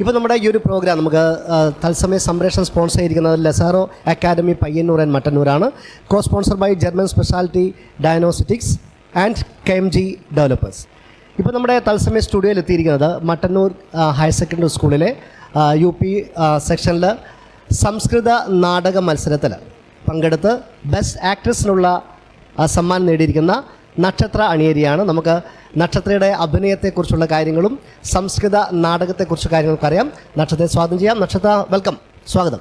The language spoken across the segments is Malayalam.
ഇപ്പോൾ നമ്മുടെ ഈ ഒരു പ്രോഗ്രാം നമുക്ക് തത്സമയ സംപ്രേഷണം സ്പോൺസർ ചെയ്തിരിക്കുന്നത് ലെസാറോ academy Payyanur and മട്ടന്നൂരാണ്. Co sponsor by German speciality diagnostics and K M G developers ഇപ്പോൾ നമ്മുടെ തത്സമയ സ്റ്റുഡിയോയിൽ എത്തിയിരിക്കുന്നത് മട്ടന്നൂർ ഹയർ സെക്കൻഡറി സ്കൂളിലെ യു പി സെക്ഷനിൽ സംസ്കൃത നാടക മത്സരത്തിൽ പങ്കെടുത്ത് ബെസ്റ്റ് ആക്ട്രസിനുള്ള സമ്മാനം നേടിയിരിക്കുന്ന നക്ഷത്ര അണിയരിയാണ്. നമുക്ക് നക്ഷത്രയുടെ അഭിനയത്തെക്കുറിച്ചുള്ള കാര്യങ്ങളും സംസ്കൃത നാടകത്തെക്കുറിച്ച് കാര്യങ്ങളൊക്കെ അറിയാം. നക്ഷത്രത്തെ സ്വാഗതം ചെയ്യാം. നക്ഷത്ര വെൽക്കം. സ്വാഗതം.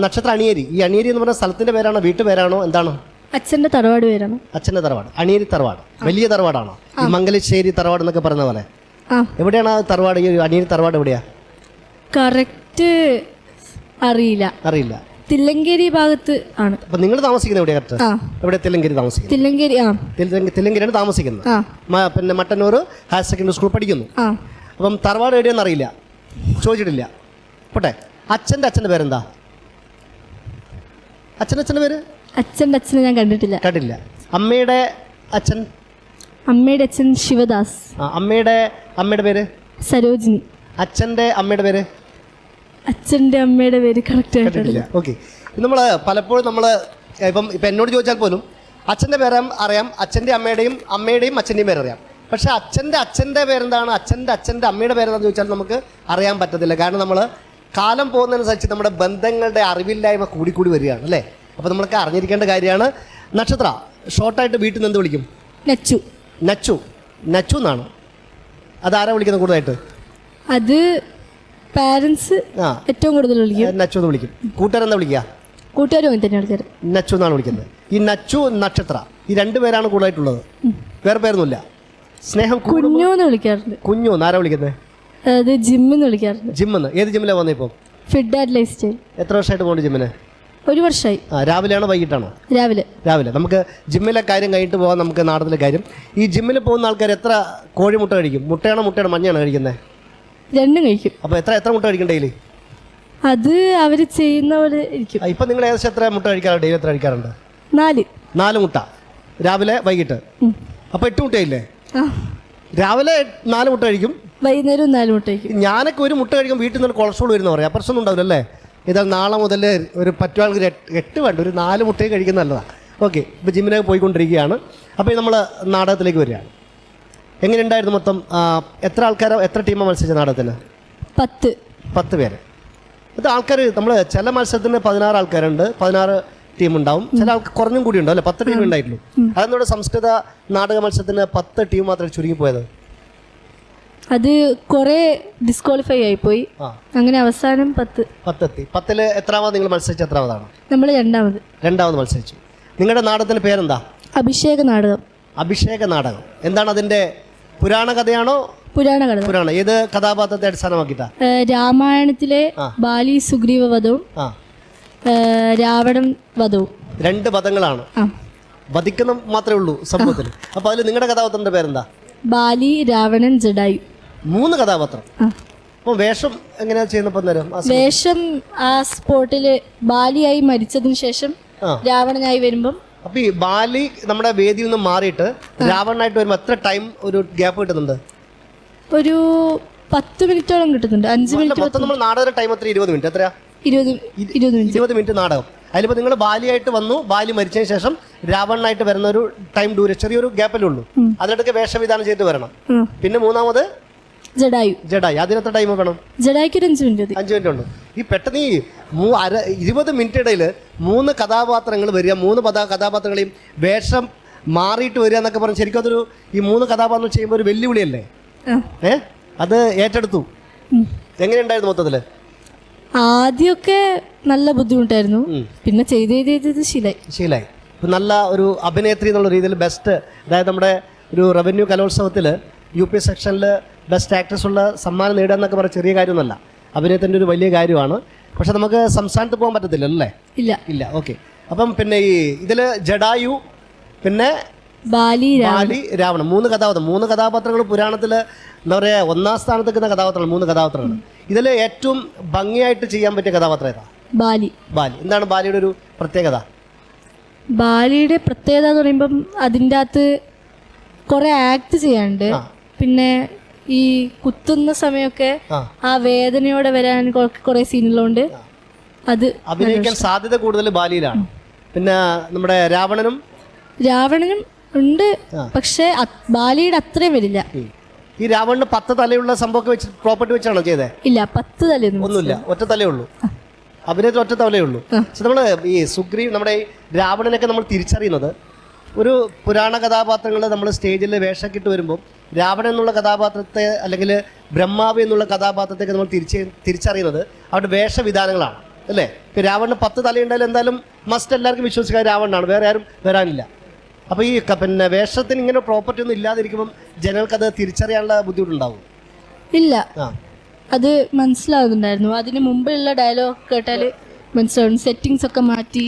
നക്ഷത്ര അണിയേരി. ഈ അണിയേരി എന്ന് പറഞ്ഞ സ്ഥലത്തിന്റെ പേരാണോ വീട്ടുപേരാണോ എന്താണ്? അച്ഛന്റെ തറവാട് പേരാണ്. അച്ഛന്റെ തറവാട്. അണിയേരി തറവാട്. വലിയ തറവാടാണോ? ഈ മംഗലശ്ശേരി തറവാട് എന്നൊക്കെ പറഞ്ഞ പോലെ. എവിടെയാണ് ആ തറവാട്? ഈ അണിയേരി തറവാട് എവിടെയാ? കറക്റ്റ് അറിയില്ല. അറിയില്ല. തില്ലങ്കേരി ഭാഗത്ത് ആണ്. അപ്പൊ നിങ്ങൾ താമസിക്കുന്നത് എവിടെയാ കറക്റ്റ്? എവിടെ തില്ലങ്കേരി താമസിക്കുന്നത്? തില്ലങ്കേരി ആ. തെലുങ്ക് തില്ലങ്കേരിയാണ് താമസിക്കുന്നത്. ആ. മ- പിന്നെ മട്ടന്നൂർ ഹയർ സെക്കൻഡറി സ്കൂൾ പഠിക്കുന്നു. ആ. അപ്പം തറവാട് എവിടെയെന്ന് അറിയില്ല. ചോദിച്ചിട്ടില്ല. പോട്ടെ. അച്ഛന്റെ അച്ഛന്റെ പേരെന്താ? അച്ഛന്റെ അച്ഛന്റെ പേര്? അച്ഛന്റെ അച്ഛനെ ഞാൻ കണ്ടിട്ടില്ല. കണ്ടില്ല അമ്മയുടെ അച്ഛൻ? അമ്മയുടെ അച്ഛൻ ശിവദാസ്. ആ, അമ്മയുടെ അമ്മയുടെ പേര്? സരോജിനി. അച്ഛന്റെ അമ്മയുടെ പേര്? അച്ഛന്റെ അമ്മയുടെ പേര് കറക്റ്റ് ആയിട്ടില്ല ഓക്കെ നമ്മൾ പലപ്പോഴും നമ്മൾ ഇപ്പം ഇപ്പം എന്നോട് ചോദിച്ചാൽ പോലും അച്ഛന്റെ പേര് അറിയാം. അച്ഛന്റെ അമ്മയുടെയും അമ്മയുടെയും അച്ഛന്റെയും പേരറിയാം. പക്ഷേ അച്ഛന്റെ അച്ഛന്റെ പേരെന്താണ് അച്ഛന്റെ അച്ഛന്റെ അമ്മയുടെ പേരെന്താണെന്ന് ചോദിച്ചാൽ നമുക്ക് അറിയാൻ പറ്റത്തില്ല. കാരണം നമ്മൾ കാലം പോകുന്നതനുസരിച്ച് നമ്മുടെ ബന്ധങ്ങളുടെ അറിവില്ലായ്മ കൂടിക്കൂടി വരികയാണ് അല്ലേ? അപ്പോൾ നമ്മൾക്ക് അറിഞ്ഞിരിക്കേണ്ട കാര്യമാണ്. നക്ഷത്ര ഷോർട്ടായിട്ട് വീട്ടിൽ നിന്ന് എന്ത് വിളിക്കും? നച്ചു. നച്ചു. നച്ചു എന്നാണ്. അതാരാ വിളിക്കുന്നത് കൂടുതലായിട്ട്? അത് ആ. ഏറ്റവും കൂടുതൽ വിളിക്കും. നച്ചു എന്ന് വിളിക്കും. കൂട്ടുകാരെന്താ വിളിക്കുക? കൂട്ടുകാരും അങ്ങനെ തന്നെ ആൾക്കാർ നച്ചു എന്നാണ് വിളിക്കുന്നത്. ഈ നച്ചു നക്ഷത്ര ഈ രണ്ട് പേരാണ് കൂടുതലായിട്ടുള്ളത്. വേറെ പേരൊന്നുമില്ല. സ്നേഹം കുഞ്ഞു എന്ന് വിളിക്കാറുണ്ട്. കുഞ്ഞു ആരാ വിളിക്കുന്നത്? അത് ജിമ്മെന്ന് വിളിക്കാറുണ്ട്. ജിമ്മെന്ന് ഏത് ജിമ്മിലാണ് പോകുന്നത് ഇപ്പോൾ ഫിഡ് ആൻഡ് ലൈഫ് സ്റ്റൈൽ എത്ര വർഷമായിട്ട് പോകുന്നുണ്ട് ജിമ്മിന്? ഒരു വർഷമായി. ആ രാവിലെയാണോ വൈകിട്ടാണോ? രാവിലെ. രാവിലെ. നമുക്ക് ജിമ്മിലെ കാര്യം കഴിഞ്ഞിട്ട് പോകാം നമുക്ക് നാടത്തിലെ കാര്യം. ഈ ജിമ്മിൽ പോകുന്ന ആൾക്കാർ എത്ര കോഴിമുട്ട കഴിക്കും? മുട്ടയാണോ മുട്ടയാണോ മഞ്ഞയാണോ കഴിക്കുന്നത്? രണ്ടും കഴിക്കും. അപ്പൊ എത്ര എത്ര മുട്ട കഴിക്കും ഡെയിലി അത് അവർ ചെയ്യുന്ന പോലെ ഇരിക്കും. ഇപ്പൊ നിങ്ങൾ ഏകദേശം എത്ര മുട്ട കഴിക്കാറുണ്ട് ഡെയിലി എത്ര കഴിക്കാറുണ്ട്? നാല്. നാല് മുട്ട. രാവിലെ വൈകിട്ട്. അപ്പൊ എട്ട് മുട്ടയില്ലേ? രാവിലെ നാല് മുട്ട കഴിക്കും. വൈകുന്നേരം നാല് മുട്ട കഴിക്കും. ഞാനൊക്കെ ഒരു മുട്ട കഴിക്കും വീട്ടിൽ നിന്ന് കൊളസ്ട്രോൾ വരുന്ന പറയാം. പ്രശ്നം ഉണ്ടാവില്ല അല്ലേ ഇതാ നാളെ മുതൽ ഒരു പറ്റുവാൾക്ക് എട്ട് എട്ട് വേണ്ട. ഒരു നാല് മുട്ടയും കഴിക്കുന്ന നല്ലതാണ് ഓക്കെ. ഇപ്പോൾ ജിമ്മിനൊക്കെ പോയിക്കൊണ്ടിരിക്കുകയാണ്. അപ്പോൾ നമ്മൾ നാടകത്തിലേക്ക് വരികയാണ്. എങ്ങനെയുണ്ടായിരുന്നു മൊത്തം? ആ, എത്ര ആൾക്കാരോ എത്ര ടീമാണ് മത്സരിച്ച നാടകത്തിന് പത്ത്. പത്ത് പേര്. ഇത് ആൾക്കാർ നമ്മൾ ചില മത്സരത്തിന് പതിനാറ് ആൾക്കാരുണ്ട്. പതിനാറ് ടീം ഉണ്ടാവും ചില ആൾക്ക് കുറഞ്ഞും കൂടി ഉണ്ടാവും അല്ലെ? പത്ത് ടീം ഉണ്ടായിട്ടുള്ളൂ. അതെന്നോട് സംസ്കൃത നാടക മത്സരത്തിന് പത്ത് ടീം മാത്രമേ ചുരുങ്ങി ചുരുങ്ങിപ്പോയത്? അത് കുറേ ഡിസ്ക്വാളിഫൈ ആയിപ്പോയി. ആ. അങ്ങനെ അവസാനം പത്ത്. പത്തെത്തി. പത്തിൽ എത്രാമത് നിങ്ങൾ മത്സരിച്ച എത്രാമതാണ്? നമ്മൾ രണ്ടാമത്. രണ്ടാമത് മത്സരിച്ചു. നിങ്ങളുടെ നാടകത്തിന്റെ പേരെന്താ? അഭിഷേക നാടകം അഭിഷേക നാടകം എന്താണ് അതിന്റെ പുരാണ കഥയാണോ? പുരാണ കഥ. പുരാണ. ഏത് കഥാപാത്രത്തെ അടിസ്ഥാനമാക്കിയിട്ടാ? രാമായണത്തിലെ ബാലി സുഗ്രീവ വധവും രാവണൻ വധവും. രണ്ട് പദങ്ങളാണ് ആ. വധിക്കുന്ന മാത്രമേ ഉള്ളൂ സംഭവത്തിൽ. അപ്പൊ അതിൽ നിങ്ങളുടെ കഥാപാത്രത്തിന്റെ പേരെന്താ? ബാലി രാവണൻ ജഡായു. മൂന്ന് കഥാപാത്രം. അപ്പൊ വേഷം എങ്ങനെയാ ചെയ്യുന്നപ്പോൾ നേരം വേഷം ആ സ്പോട്ടിൽ ബാലിയായി മരിച്ചതിന് ശേഷം രാവണനായി വരുമ്പം അപ്പോൾ ഈ ബാലി നമ്മുടെ വേദിയിൽ നിന്ന് മാറിയിട്ട് രാവണായിട്ട് വരുമ്പോൾ എത്ര ടൈം ഒരു ഗ്യാപ്പ് കിട്ടുന്നുണ്ട്? ഒരു പത്ത് മിനിറ്റോളം കിട്ടുന്നുണ്ട്. അഞ്ച് മിനിറ്റ് മൊത്തം നമ്മൾ നാടക ടൈം എത്ര? ഇരുപത് മിനിറ്റ് എത്രയാ? ഇരുപത് ഇരുപത് മിനിറ്റ്. ഇരുപത് മിനിറ്റ് നാടകം. അതിലിപ്പോൾ നിങ്ങൾ ബാലിയായിട്ട് വന്നു ബാലി മരിച്ചതിന് ശേഷം രാവണനായിട്ട് വരുന്ന ഒരു ടൈം ഡ്യൂറേഷൻ ചെറിയൊരു ഗ്യാപ്പല്ലേ ഉള്ളൂ. അതിനിടയ്ക്ക് വേഷവിധാനം ചെയ്തിട്ട് വരണം. പിന്നെ മൂന്നാമത് ജഡായു. ജഡായി. അതിനെത്ര ടൈം വേണം? ജഡായിക്ക് ഒരു അഞ്ച് മിനിറ്റ് മതി. അഞ്ച് മിനിറ്റ് ഉണ്ട്. ഈ പെട്ടെന്ന് ഈ മൂ അര ഇരുപത് മിനിറ്റ് ഇടയിൽ മൂന്ന് കഥാപാത്രങ്ങൾ വരിക മൂന്ന് പദ കഥാപാത്രങ്ങളെയും വേഷം മാറിയിട്ട് വരിക എന്നൊക്കെ പറഞ്ഞ് ശരിക്കും അതൊരു ഈ മൂന്ന് കഥാപാത്രം ചെയ്യുമ്പോൾ ഒരു വെല്ലുവിളിയല്ലേ? ആ. ഏ? അത് ഏറ്റെടുത്തു. എങ്ങനെയുണ്ടായിരുന്നു മൊത്തത്തിൽ ആദ്യമൊക്കെ നല്ല ബുദ്ധിമുട്ടായിരുന്നു. പിന്നെ ചെയ്ത് ചെയ്ത് ചെയ്ത് ഇത് ശീലായി. ശീലായി. ഇപ്പം നല്ല ഒരു അഭിനേത്രി എന്നുള്ള രീതിയിൽ ബെസ്റ്റ് അതായത് നമ്മുടെ ഒരു റവന്യൂ കലോത്സവത്തിൽ യു പി സെക്ഷനിൽ ബെസ്റ്റ് ആക്ട്രസ്സുള്ള സമ്മാനം നേടുക എന്നൊക്കെ പറഞ്ഞ ചെറിയ കാര്യമൊന്നുമല്ല. അഭിനയത്തിന്റെ ഒരു വലിയ കാര്യമാണ്. പക്ഷെ നമുക്ക് സംസ്ഥാനത്ത് പോകാൻ പറ്റത്തില്ല അല്ലേ? ഇല്ല. ഇല്ല ഓക്കെ അപ്പം പിന്നെ ഈ ഇതിൽ ജഡായു പിന്നെ ബാലി ബാലി രാവണൻ. മൂന്ന് കഥാപാത്രം. മൂന്ന് കഥാപാത്രങ്ങൾ പുരാണത്തിൽ എന്താ പറയുക ഒന്നാം സ്ഥാനത്ത് നിൽക്കുന്ന കഥാപാത്രങ്ങൾ മൂന്ന് കഥാപാത്രങ്ങൾ ഇതിൽ ഏറ്റവും ഭംഗിയായിട്ട് ചെയ്യാൻ പറ്റിയ കഥാപാത്രം ഏതാ? ബാലി. ബാലി. എന്താണ് ബാലിയുടെ ഒരു പ്രത്യേകത? ബാലിയുടെ പ്രത്യേകത എന്ന് പറയുമ്പം അതിന്റെ അകത്ത് കുറേ ആക്ട് ചെയ്യാണ്ട് പിന്നെ ഈ കുത്തുന്ന സമയമൊക്കെ ആ. വേദനയോടെ വരാൻ കുറെ സീനുള്ളതുകൊണ്ട് അത് അഭിനയിക്കാൻ സാധ്യത കൂടുതൽ ബാലിയിലാണ്. പിന്നെ നമ്മുടെ രാവണനും? രാവണനും ഉണ്ട്. പക്ഷെ ബാലിയുടെ അത്രയും വരില്ല. ഈ രാവണന് പത്ത് തലയുള്ള സംഭവമൊക്കെ വെച്ച് പ്രോപ്പർട്ടി വെച്ചാണോ ചെയ്തത് ഇല്ല പത്ത് തലയൊന്നും ഒന്നുമില്ല ഒറ്റ തലയേ ഉള്ളൂ അഭിനയത്തിൽ ഒറ്റ തലയേ ഉള്ളൂ പക്ഷെ നമ്മൾ ഈ സുഗ്രീവ് നമ്മുടെ രാവണനൊക്കെ നമ്മൾ തിരിച്ചറിയുന്നത് ഒരു പുരാണ കഥാപാത്രങ്ങൾ നമ്മൾ സ്റ്റേജിൽ വേഷക്കിട്ട് വരുമ്പോൾ രാവണൻ എന്നുള്ള കഥാപാത്രത്തെ അല്ലെങ്കിൽ ബ്രഹ്മാവ് എന്നുള്ള കഥാപാത്രത്തെയൊക്കെ നമ്മൾ തിരിച്ച് തിരിച്ചറിയുന്നത് അവരുടെ വേഷവിധാനങ്ങളാണ് അല്ലേ? ഇപ്പം രാവണന് പത്ത് തലയുണ്ടായാലും എന്തായാലും മസ്റ്റ് എല്ലാവർക്കും വിശ്വസിക്കാൻ രാവണനാണ് വേറെ ആരും വരാനില്ല. അപ്പോൾ ഈ പിന്നെ വേഷത്തിന് ഇങ്ങനെ പ്രോപ്പർട്ടി ഒന്നും ഇല്ലാതിരിക്കുമ്പം ജനങ്ങൾക്കത് തിരിച്ചറിയാനുള്ള ബുദ്ധിമുട്ടുണ്ടാവും. ഇല്ല. ആ. അത് മനസ്സിലാകുന്നുണ്ടായിരുന്നു അതിന് മുമ്പുള്ള ഡയലോഗ് കേട്ടാൽ മനസ്സിലാവും സെറ്റിങ്സ് ഒക്കെ മാറ്റി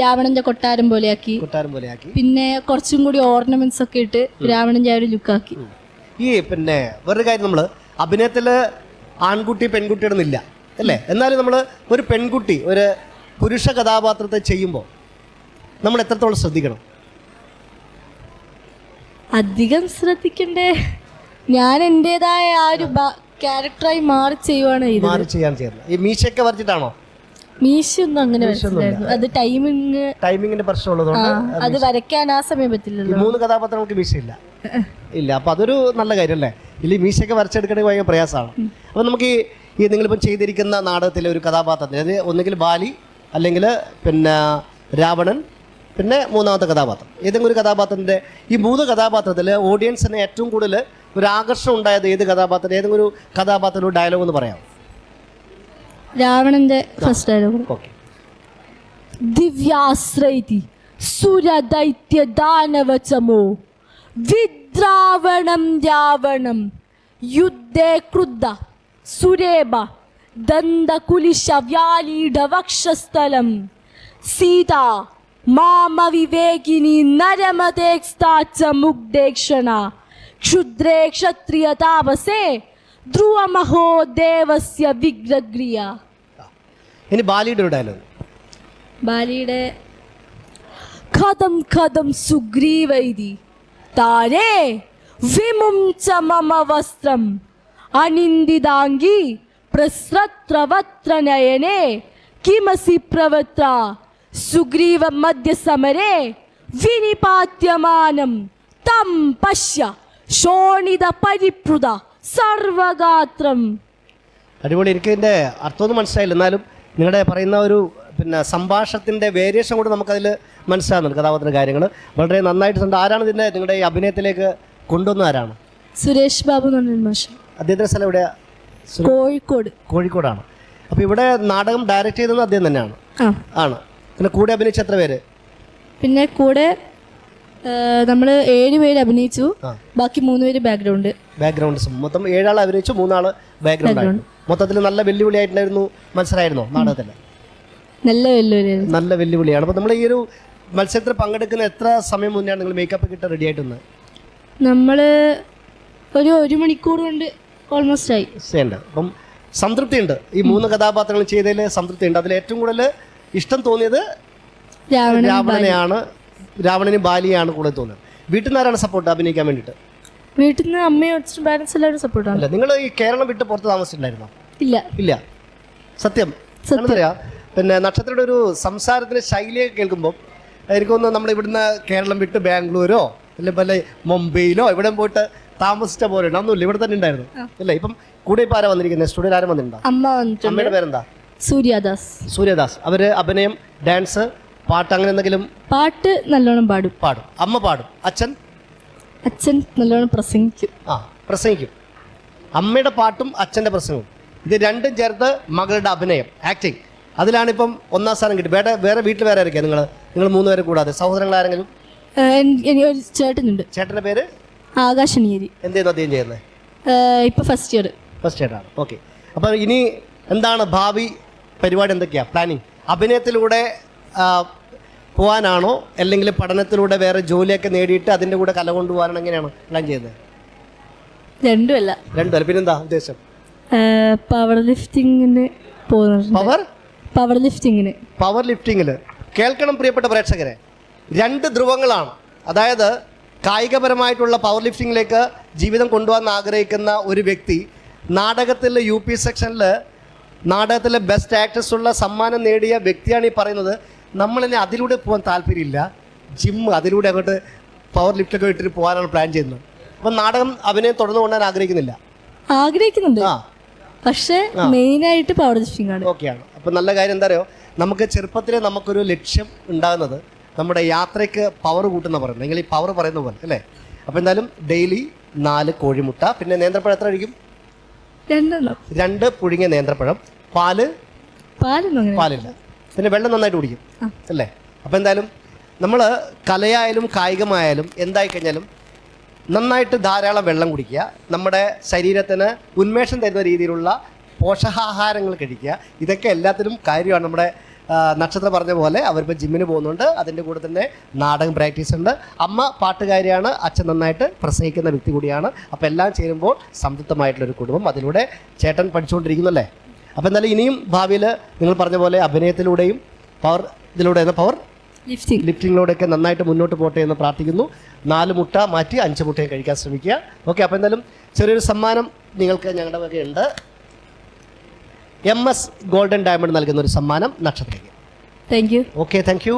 രാവണന്റെ കൊട്ടാരം പോലെയാക്കി. കൊട്ടാരം പോലെയാക്കി. പിന്നെ കുറച്ചും കൂടി ഓർണമെന്റ്സ് ഒക്കെ ഇട്ട് രാവണന്റെ ആ ഒരു ലുക്ക് ആക്കി. ഈ പിന്നെ വേറൊരു കാര്യം നമ്മൾ അഭിനയത്തിൽ ആൺകുട്ടി പെൺകുട്ടിയിടുന്നില്ല അല്ലേ? എന്നാലും നമ്മൾ ഒരു പെൺകുട്ടി ഒരു പുരുഷ കഥാപാത്രത്തെ ചെയ്യുമ്പോൾ നമ്മൾ എത്രത്തോളം ശ്രദ്ധിക്കണം? അധികം ശ്രദ്ധിക്കണ്ടേ. ഞാൻ എന്റെതായ ആ ഒരു ക്യാരക്ടറായി മാറി ചെയ്യുവാണ് മാറി ചെയ്യാൻ ചെയ്യുന്നത്. ഈ മീശയൊക്കെ വരച്ചിട്ടാണോ? മീശൊന്നും അങ്ങനെ അത് ടൈമിങ് ടൈമിങ്ങിന്റെ പ്രശ്നമുള്ളതുകൊണ്ട് അത് വരയ്ക്കാൻ ആ സമയം ഈ മൂന്ന് കഥാപാത്രങ്ങൾക്ക് മീശയില്ല. ഇല്ല അപ്പൊ അതൊരു നല്ല കാര്യമല്ലേ ഇല്ലേ മീശയൊക്കെ വരച്ചെടുക്കണമെങ്കിൽ ഭയങ്കര പ്രയാസമാണ്. അപ്പൊ നമുക്ക് ഈ ഈ നിങ്ങളിപ്പം ചെയ്തിരിക്കുന്ന നാടകത്തിലെ ഒരു കഥാപാത്രത്തിന് അത് ഒന്നുകിൽ ബാലി അല്ലെങ്കിൽ പിന്നെ രാവണൻ പിന്നെ മൂന്നാമത്തെ കഥാപാത്രം. ഏതെങ്കിലും ഒരു കഥാപാത്രത്തിന്റെ ഈ മൂന്ന് കഥാപാത്രത്തിൽ ഓഡിയൻസിന് ഏറ്റവും കൂടുതൽ ഒരു ആകർഷണം ഉണ്ടായത് ഏത് കഥാപാത്രം ഏതെങ്കിലും ഒരു കഥാപാത്രം ഒരു ഡയലോഗ് എന്ന് പറയാം രാവണന്റെ ഫസ്റ്റ് ഡയലോഗ് ഓക്കെ ദിവ്യാശ്രൈതി സുരദൈത്യ ദാനവചമോ? വിദ്രാവണം രാവണം. യുദ്ധേ ക്രുദ്ധ. സുരേബ ദന്തകുലിശ വ്യാലീഢ വക്ഷസ്ഥലം. സീത മാമവിവേകിനി നരമദേക്സ്താച്ച മുഗ്ധേക്ഷണ. ക്ഷുദ്രേ ക്ഷത്രിയ താപസേ ധ്രുവമഹോ ദേവസ്യ വിഗ്രഗ്രിയ. ഇനി ബാലിയുടെ ഒരു ഡയലോഗ് ബാലിയുടെ കഥം കഥം സുഗ്രീവൈതി. താരേ വിമുംച മമ വസ്ത്രം. അനിന്ദിതാംഗി പ്രസ്രത്രവത്ര നയനെ കിമസി പ്രവത്ര. സുഗ്രീവ മധ്യസമരേ വിനിപാത്യമാനം. തം പശ്യ ശോണിത പരിപ്രുത സർവഗാത്രം. അടിപൊളി. എനിക്ക് ഇതിന്റെ അർത്ഥമൊന്നും മനസ്സിലായില്ല. എന്നാലും നിങ്ങളുടെ പറയുന്ന ഒരു പിന്നെ സംഭാഷണത്തിന്റെ വേരിയേഷൻ കൂടെ നമുക്കതിൽ മനസ്സിലാകുന്നുണ്ട് കഥാപാത്ര കാര്യങ്ങൾ. വളരെ നന്നായിട്ടുണ്ട് ആരാണ് ഇതിന്റെ നിങ്ങളുടെ ഈ അഭിനയത്തിലേക്ക് കൊണ്ടുവന്ന ആരാണ്? സുരേഷ് ബാബു മാഷ് അദ്ദേഹത്തിന്റെ സ്ഥലം എവിടെയാ? കോഴിക്കോട്. കോഴിക്കോടാണ്. അപ്പോൾ ഇവിടെ നാടകം ഡയറക്റ്റ് ചെയ്തത് അദ്ദേഹം തന്നെയാണ്. ആണ്. പിന്നെ കൂടെ അഭിനയിച്ച എത്ര പേര്? പിന്നെ കൂടെ നമ്മൾ ഏഴ് പേര് അഭിനയിച്ചു. ബാക്കി മൂന്ന് പേര് ബാക്ക്ഗ്രൗണ്ട്. ബാക്ക്ഗ്രൗണ്ട്. മൊത്തം ഏഴാൾ അഭിനയിച്ചു മൂന്നാൾ ബാക്ക്ഗ്രൗണ്ട്. മൊത്തത്തിൽ നല്ല വെല്ലുവിളിയായിട്ടുണ്ടായിരുന്നു മത്സരമായിരുന്നു നാടകത്തിൽ നല്ല വെല്ലുവിളി നല്ല വെല്ലുവിളിയാണ്. അപ്പോൾ നമ്മൾ ഈ ഒരു മത്സരത്തിൽ പങ്കെടുക്കുന്ന എത്ര സമയം മുന്നെയാണ് നിങ്ങൾ മേക്കപ്പ് കിട്ടാൻ റെഡി ആയിട്ടൊന്ന്? നമ്മൾ ഒരു ഒരു മണിക്കൂർ കൊണ്ട് ഓൾമോസ്റ്റ് ആയി. ഉണ്ട് അപ്പം സംതൃപ്തിയുണ്ട്. ഈ മൂന്ന് കഥാപാത്രങ്ങൾ ചെയ്തതിൽ സംതൃപ്തിയുണ്ട്. അതിൽ ഏറ്റവും കൂടുതൽ ഇഷ്ടം തോന്നിയത് രാവണനെയാണ്. രാവണനും ബാലിയാണ് കൂടുതൽ തോന്നുന്നത് വീട്ടിൽ നിന്നാരാണ് സപ്പോർട്ട് അഭിനയിക്കാൻ വേണ്ടിയിട്ട്? വീട്ടിൽ നിന്ന് അമ്മയും അച്ഛനും പാരൻസ് എല്ലാവരും സപ്പോർട്ടാണ് അല്ല നിങ്ങൾ ഈ കേരളം വിട്ട് പുറത്ത് താമസിച്ചിട്ടുണ്ടായിരുന്നോ? ഇല്ല. ഇല്ല. സത്യം. എന്താ പിന്നെ നക്ഷത്രയുടെ ഒരു സംസാരത്തിന്റെ ശൈലിയൊക്കെ കേൾക്കുമ്പോൾ എനിക്കൊന്ന് നമ്മൾ ഇവിടുന്ന് കേരളം വിട്ട് ബാംഗ്ലൂരോ അല്ലെ വല്ല മുംബൈയിലോ ഇവിടെ പോയിട്ട് താമസിച്ച പോലെ ഒന്നുമില്ല ഇവിടെ തന്നെ ഉണ്ടായിരുന്നു. ഇല്ല ഇപ്പം കൂടെ ഇപ്പം ആരാ വന്നിരിക്കുന്നത് സ്റ്റുഡിയോയിൽ ആരും വന്നിട്ടുണ്ടോ? അമ്മ വന്നിട്ടുണ്ട്. അമ്മയുടെ പേരെന്താ? സൂര്യദാസ്. സൂര്യദാസ്. അവർ അഭിനയം ഡാൻസ് പാട്ട് അങ്ങനെ എന്തെങ്കിലും പാട്ട് നല്ലോണം പാടും. പാടും. അമ്മ പാടും. അച്ഛൻ? അച്ഛൻ നല്ലോണം പ്രസംഗിക്കും. ആ പ്രസംഗിക്കും. അമ്മയുടെ പാട്ടും അച്ഛന്റെ പ്രസംഗവും. ഇത് രണ്ടും ചേർത്ത് മകളുടെ അഭിനയം ആക്ടിങ് അതിലാണിപ്പം ഒന്നാം സ്ഥാനം കിട്ടി. വേറെ വേറെ വീട്ടിൽ വേറെ ആയിരിക്കും നിങ്ങൾ നിങ്ങൾ മൂന്ന് പേരെ കൂടാതെ. സഹോദരങ്ങൾ ആരെങ്കിലും? ഏഹ് എൻ- എനിക്ക് ഒരു ചേട്ടനുണ്ട്. ചേട്ടന്റെ പേര്? ആകാശനീയരി എന്ത് ചെയ്യുന്നു അദ്ദേഹം ചെയ്യുന്നത് ഇപ്പൊ ഫസ്റ്റ് ഇയർ ഫസ്റ്റ് ഇയർ ആണ്. ഓക്കെ അപ്പോൾ ഇനി എന്താണ് ഭാവി? പരിപാടി എന്തൊക്കെയാണ് പ്ലാനിങ് അഭിനയത്തിലൂടെ ആ, പോകാനാണോ അല്ലെങ്കിൽ പഠനത്തിലൂടെ വേറെ ജോലിയൊക്കെ നേടിയിട്ട് അതിന്റെ കൂടെ കല കൊണ്ടുപോകാനാണ് എങ്ങനെയാണ് പ്ലാൻ ചെയ്യുന്നത് രണ്ടുമല്ല. രണ്ടുമല്ല. പിന്നെന്താ ഉദ്ദേശം? പവർ ലിഫ്റ്റിങ്ങിന് പവർ പവർ ലിഫ്റ്റിങ്ങിന് പവർ ലിഫ്റ്റിങ്ങിൽ കേൾക്കണം പ്രിയപ്പെട്ട പ്രേക്ഷകരെ. രണ്ട് ധ്രുവങ്ങളാണ്. അതായത് കായികപരമായിട്ടുള്ള പവർ ലിഫ്റ്റിങ്ങിലേക്ക് ജീവിതം കൊണ്ടുപോകാൻ ആഗ്രഹിക്കുന്ന ഒരു വ്യക്തി നാടകത്തിൽ യു പി സെക്ഷനിൽ നാടകത്തിലെ ബെസ്റ്റ് ആക്ട്രസ് ഉള്ള സമ്മാനം നേടിയ വ്യക്തിയാണ് ഈ പറയുന്നത്. നമ്മളിനി അതിലൂടെ പോകാൻ താല്പര്യമില്ല. ജിം അതിലൂടെ അങ്ങോട്ട് പവർ ലിഫ്റ്റൊക്കെ ഇട്ടിട്ട് പോകാനാണ് പ്ലാൻ ചെയ്യുന്നത്. അപ്പം നാടകം അഭിനയം തുടർന്ന് കൊണ്ടാൻ ആഗ്രഹിക്കുന്നില്ല. ആഗ്രഹിക്കുന്നുണ്ട്. ആ. പക്ഷെ മെയിനായിട്ട് പവർ ലിഫ്റ്റിംഗ് ആണ്. ഓക്കെയാണ് അപ്പം നല്ല കാര്യം എന്താ അറിയോ? നമുക്ക് ചെറുപ്പത്തിലെ നമുക്കൊരു ലക്ഷ്യം ഉണ്ടാകുന്നത് നമ്മുടെ യാത്രയ്ക്ക് പവർ കൂട്ടുന്ന പറയുന്നത്. നിങ്ങൾ ഈ പവർ പറയുന്ന പോലെ അല്ലേ? അപ്പോൾ എന്തായാലും ഡെയിലി നാല് കോഴിമുട്ട പിന്നെ നേന്ത്രപ്പഴം എത്ര കഴിക്കും? രണ്ടെണ്ണം. രണ്ട് പുഴുങ്ങിയ നേന്ത്രപ്പഴം. പാൽ? പാലൊന്നും അങ്ങനെ പാലില്ല. പിന്നെ വെള്ളം നന്നായിട്ട് കുടിക്കും. അല്ലേ? അപ്പോൾ എന്തായാലും നമ്മൾ കലയായാലും കായികമായാലും എന്തായി കഴിഞ്ഞാലും നന്നായിട്ട് ധാരാളം വെള്ളം കുടിക്കുക. നമ്മുടെ ശരീരത്തിന് ഉന്മേഷം തരുന്ന രീതിയിലുള്ള പോഷകാഹാരങ്ങൾ കഴിക്കുക. ഇതൊക്കെ എല്ലാത്തിനും കാര്യമാണ്. നമ്മുടെ നക്ഷത്രം പറഞ്ഞ പോലെ അവരിപ്പോൾ ജിമ്മിന് പോകുന്നുണ്ട്. അതിന്റെ കൂടെ തന്നെ നാടകം പ്രാക്ടീസ് ഉണ്ട്. അമ്മ പാട്ടുകാരിയാണ്. അച്ഛൻ നന്നായിട്ട് പ്രസംഗിക്കുന്ന വ്യക്തി കൂടിയാണ്. അപ്പോൾ എല്ലാം ചേരുമ്പോൾ സംതൃപ്തമായിട്ടുള്ളൊരു കുടുംബം. അതിലൂടെ ചേട്ടൻ പഠിച്ചുകൊണ്ടിരിക്കുന്നല്ലേ? അപ്പോൾ എന്നാലും ഇനിയും ഭാവിയിൽ നിങ്ങൾ പറഞ്ഞ പോലെ അഭിനയത്തിലൂടെയും പവർ ഇതിലൂടെ എന്ന പവർ ലിഫ്റ്റിംഗ് ലിഫ്റ്റിങ്ങിലൂടെയൊക്കെ നന്നായിട്ട് മുന്നോട്ട് പോട്ടെ എന്ന് പ്രാർത്ഥിക്കുന്നു. നാല് മുട്ട മാറ്റി അഞ്ച് മുട്ടയും കഴിക്കാൻ ശ്രമിക്കുക. ഓക്കെ അപ്പോൾ എന്തായാലും ചെറിയൊരു സമ്മാനം നിങ്ങൾക്ക് ഞങ്ങളുടെ വകയുണ്ട്. എം എസ് ഗോൾഡൻ ഡയമണ്ട് നൽകുന്ന ഒരു സമ്മാനം നക്ഷത്രയ്ക്ക്. Thank you okay thank you